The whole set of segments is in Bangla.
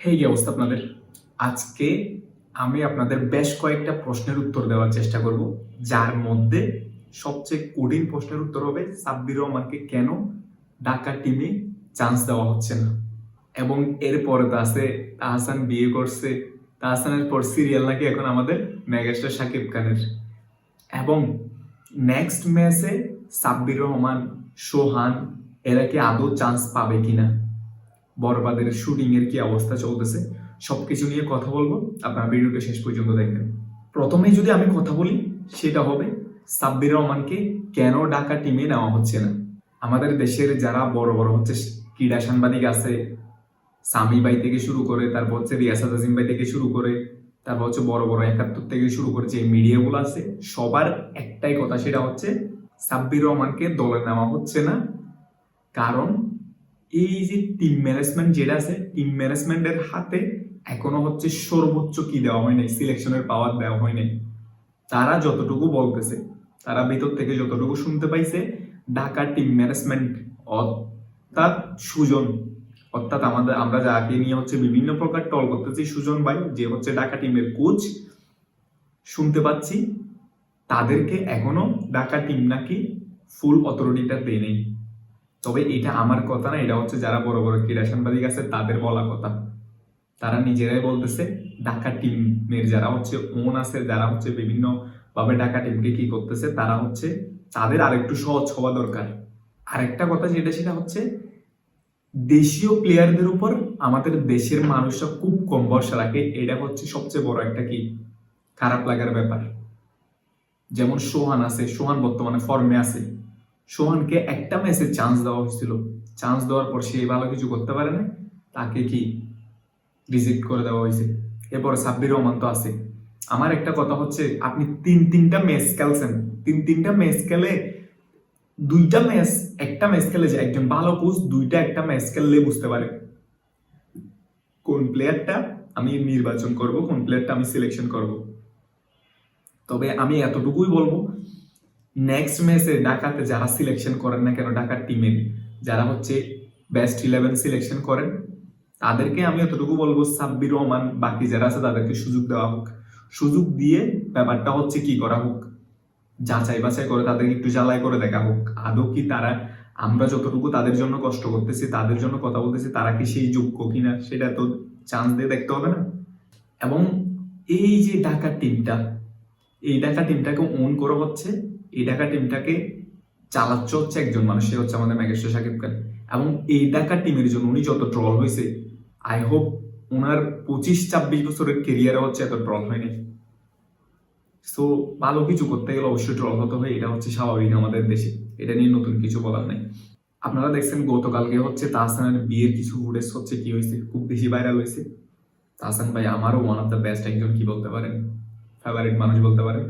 হে কি অবস্থা আপনাদের। আজকে আমি আপনাদের বেশ কয়েকটা প্রশ্নের উত্তর দেওয়ার চেষ্টা করব, যার মধ্যে সবচেয়ে কঠিন প্রশ্নের উত্তর হবে, সাব্বির রহমানকে কেন ঢাকা টিমে চান্স দেওয়া হচ্ছে না? এবং এরপরে তো আছে তাহসান বিয়ে করছে তাহসানের পর সিরিয়াল নাকি এখন আমাদের মেগাস্টার সাকিব খানের। এবং নেক্সট ম্যাচে সাব্বির রহমান, সোহান, এরা কি আদৌ চান্স পাবে কিনা? বরবাদের শুটিং এর কি অবস্থা চলতেছে? সবকিছু নিয়ে কথা বলব। আপনারা ভিডিওটা শেষ পর্যন্ত দেখবেন। প্রথমেই যদি আমি কথা বলি, সেটা হবে সাব্বির রহমানকে কেন ঢাকা টিমে নেওয়া হচ্ছে না? আমাদের দেশের যারা বড় বড় হচ্ছে, ক্রীড়া সাংবাদিক আছে, সামি ভাই থেকে শুরু করে, তারপর হচ্ছে রিয়াসাদ আজিম ভাই থেকে শুরু করে, তারপর হচ্ছে বড় বড় একাত্তর থেকে শুরু করে যে মিডিয়াগুলো আছে, সবার একটাই কথা, সেটা হচ্ছে সাব্বির রহমানকে দলে নেওয়া হচ্ছে না। কারণ এই যে টিম ম্যানেজমেন্ট যেটা আছে টিম ম্যানেজমেন্টের হাতে এখনও হচ্ছে সর্বোচ্চ কি দেওয়া হয় নাই সিলেকশনের পাওয়ার দেওয়া হয় নাই। তারা যতটুকু বলতেছে, তারা ভিতর থেকে যতটুকু শুনতে পাইছে ঢাকা টিম ম্যানেজমেন্ট অর্থাৎ সুজন, অর্থাৎ আমাদের, আমরা যাকে নিয়ে হচ্ছে বিভিন্ন প্রকার টল করতেছি, সুজন ভাই, যে হচ্ছে ঢাকা টিমের কোচ শুনতে পাচ্ছি, তাদেরকে এখনও ঢাকা টিম নাকি ফুল অথরিটিটা দেয় নেই তবে এটা আমার কথা না, এটা হচ্ছে যারা বড় বড় ক্রীড়া সাংবাদিক আছে, তাদের বলা কথা। তারা নিজেরাই বলতেছে, ঢাকা টিমের যারা হচ্ছে ওন আছে, যারা হচ্ছে বিভিন্ন ভাবে ঢাকা টিমকে কি করতেছে, তারা হচ্ছে তাদের আরেকটু সহজ হওয়া দরকার। আরেকটা কথা যেটা, সেটা হচ্ছে দেশীয় প্লেয়ারদের উপর আমাদের দেশের মানুষরা খুব কম ভরসা রাখে, এটা হচ্ছে সবচেয়ে বড় একটা কি? খারাপ লাগার ব্যাপার। যেমন সোহান আছে, সোহান বর্তমানে ফর্মে আছে। সোহানকে একটা ম্যাচে চান্স দেওয়া হয়েছিল। চান্স দেওয়ার পর সে ভালো কিছু করতে পারে না তাকে কি রিজেক্ট করে দেওয়া হয়েছে? এরপর সাব্বির রহমান তো আছে। আমার একটা কথা হচ্ছে, আপনি তিন তিনটা ম্যাচ খেলছেন। তিন তিনটা ম্যাচ খেলে দুইটা ম্যাচ একটা ম্যাচ খেলে যে একজন ভালো কোচ দুইটা একটা ম্যাচ খেললে বুঝতে পারে। কোন প্লেয়ারটা আমি নির্বাচন করব, কোন প্লেয়ারটা আমি সিলেকশন করব। তবে আমি এতটুকুই বলব নেক্সট ম্যাচে ঢাকাতে যারা সিলেকশন করেন না কেন ঢাকার টিমের যারা হচ্ছে বেস্ট ইলেভেন সিলেকশন করেন, তাদেরকে আমি এতটুকু বলব, সাব্বির রহমান, বাকি যারা আছে তাদেরকে সুযোগ দেওয়া হোক। সুযোগ দিয়ে ব্যাপারটা হচ্ছে কি করা হোক, যাচাই বাছাই করে তাদেরকে একটু জ্বালাই করে দেখা হোক। আদৌ কি তারা, আমরা যতটুকু তাদের জন্য কষ্ট করতেছি, তাদের জন্য কথা বলতেছি, তারা কি সেই যোগ্য কিনা সেটা তো চান্স দিয়ে দেখতে হবে না। এবং এই যে ঢাকার টিমটা এই ঢাকা টিমটাকে ওন করা হচ্ছে এই ঢাকা টিমটাকে চালাচ্ছে হচ্ছে একজন মানুষ, সে হচ্ছে আমাদের মেঘেশ্বর সাকিব খান। এবং এই ঢাকা টিমের জন্য উনি যত ট্রল হয়েছে আই হোপ ওনার পঁচিশ, ছাব্বিশ বছরের কেরিয়ারে হচ্ছে এত ট্রল হয়নি সো ভালো কিছু করতে গেলে অবশ্যই ট্রল হতে হয়, এটা হচ্ছে স্বাভাবিক আমাদের দেশে। এটা নিয়ে নতুন কিছু বলার নাই। আপনারা দেখছেন, গতকালকে হচ্ছে তাহসানের বিয়ের কিছু ফুটেজ হচ্ছে, কি হয়েছে, খুব বেশি ভাইরাল হয়েছে। তাহসান ভাই আমারও ওয়ান অফ দ্য বেস্ট একজন, কি বলতে পারেন? ফেভারিট মানুষ বলতে পারেন।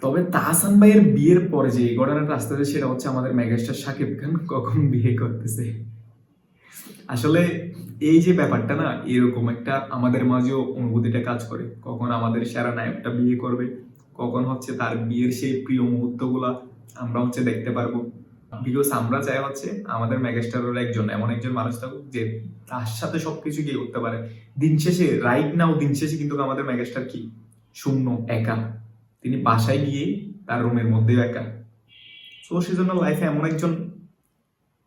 তবে তাহসান ভাইয়ের বিয়ের পরে যে ঘটনাটা আসতেছে, সেটা হচ্ছে আমাদের মেগাস্টার সাকিব খান কখন বিয়ে করতেছে। আসলে এই যে ব্যাপারটা না, এরকম একটা আমাদের মাঝেও অনুভূতিটা কাজ করে। কখন আমাদের সেরা নায়কটা বিয়ে করবে, কখন হচ্ছে তার বিয়ের সেই প্রিয় মুহূর্তগুলা আমরা হচ্ছে দেখতে পারব। বিকজ আমরা চাই হচ্ছে আমাদের মেগাস্টারের একজন, এমন একজন মানুষ থাকুক যে তার সাথে সবকিছু গিয়ে করতে পারে। দিন শেষে রাইট নাও দিন শেষে কিন্তু আমাদের মেগাস্টার কি? শূন্য, একা। তিনি বাসায় গিয়ে তার রুমের মধ্যেও একা। তো সেজন্য লাইফে এমন একজন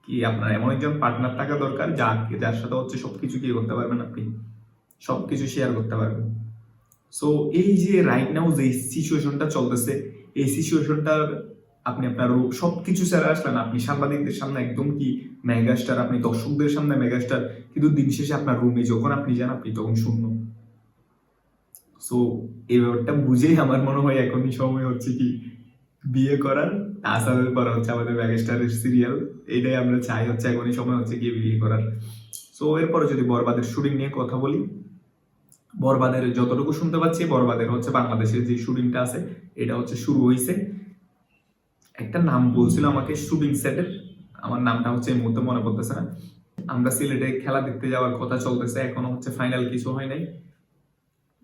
কি আপনার এমন একজন পার্টনার থাকা দরকার, যা যার সাথে হচ্ছে সবকিছু কি করতে পারবেন আপনি সবকিছু শেয়ার করতে পারবেন। সো এই যে রাইট নাও যে সিচুয়েশনটা চলতেছে, এই সিচুয়েশনটার আপনি আপনার সবকিছু ছেড়ে আসলেন। আপনি সাংবাদিকদের সামনে একদম কি মেগাস্টার আপনি দর্শকদের সামনে মেগাস্টার কিন্তু দিন শেষে আপনার রুমে যখন আপনি যান, আপনি তখন শূন্য। সো এই ব্যাপারটা বুঝেই আমার মনে হয় এখনই সময় হচ্ছে কি বিয়ে করার। আসামের পর হচ্ছে আমাদের মেগাস্টারের সিরিয়াল এটাই আমরা চাই হচ্ছে এখনই সময় হচ্ছে গিয়ে বিয়ে করার। সো এরপরে যদি বরবাদের শুটিং নিয়ে কথা বলি, বরবাদের যতটুকু শুনতে পাচ্ছি, বরবাদের হচ্ছে বাংলাদেশের যে শুটিংটা আছে, এটা হচ্ছে শুরু হয়েছে একটা নাম বলছিল আমাকে শুটিং সেটের আমার নামটা হচ্ছে এই মুহূর্তে মনে পড়তেছে না। আমরা সিলেটে খেলা দেখতে যাওয়ার কথা চলতেছে, এখনও হচ্ছে ফাইনাল কিছু হয় নাই।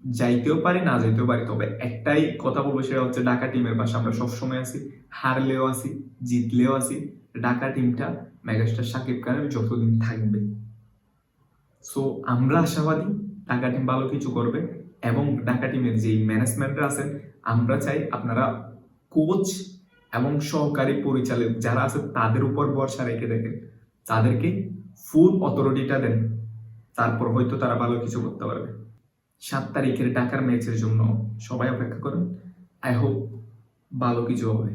যাইতেও পারি, না যাইতেও পারি। তবে একটাই কথা বলব, সেটা হচ্ছে ঢাকা টিমের পাশে আমরা সবসময় আছি, হারলেও আছি, জিতলেও আছি। ঢাকা টিমটা মেগাস্টার সাকিব খানের যতদিন থাকবে। সো আমরা আশাবাদী ঢাকা টিম ভালো কিছু করবে এবং ঢাকা টিমের যেই ম্যানেজমেন্টরা আছেন, আমরা চাই আপনারা কোচ এবং সহকারী পরিচালক যারা আছে, তাদের উপর ভরসা রেখে দেখেন। তাদেরকে ফুল অথরিটিটা দেন। তারপর হয়তো তারা ভালো কিছু করতে পারবে। সাত তারিখের ডাকার ম্যাচের জন্য সবাই অপেক্ষা করেন। আই হোপ ভালো কিছু হবে।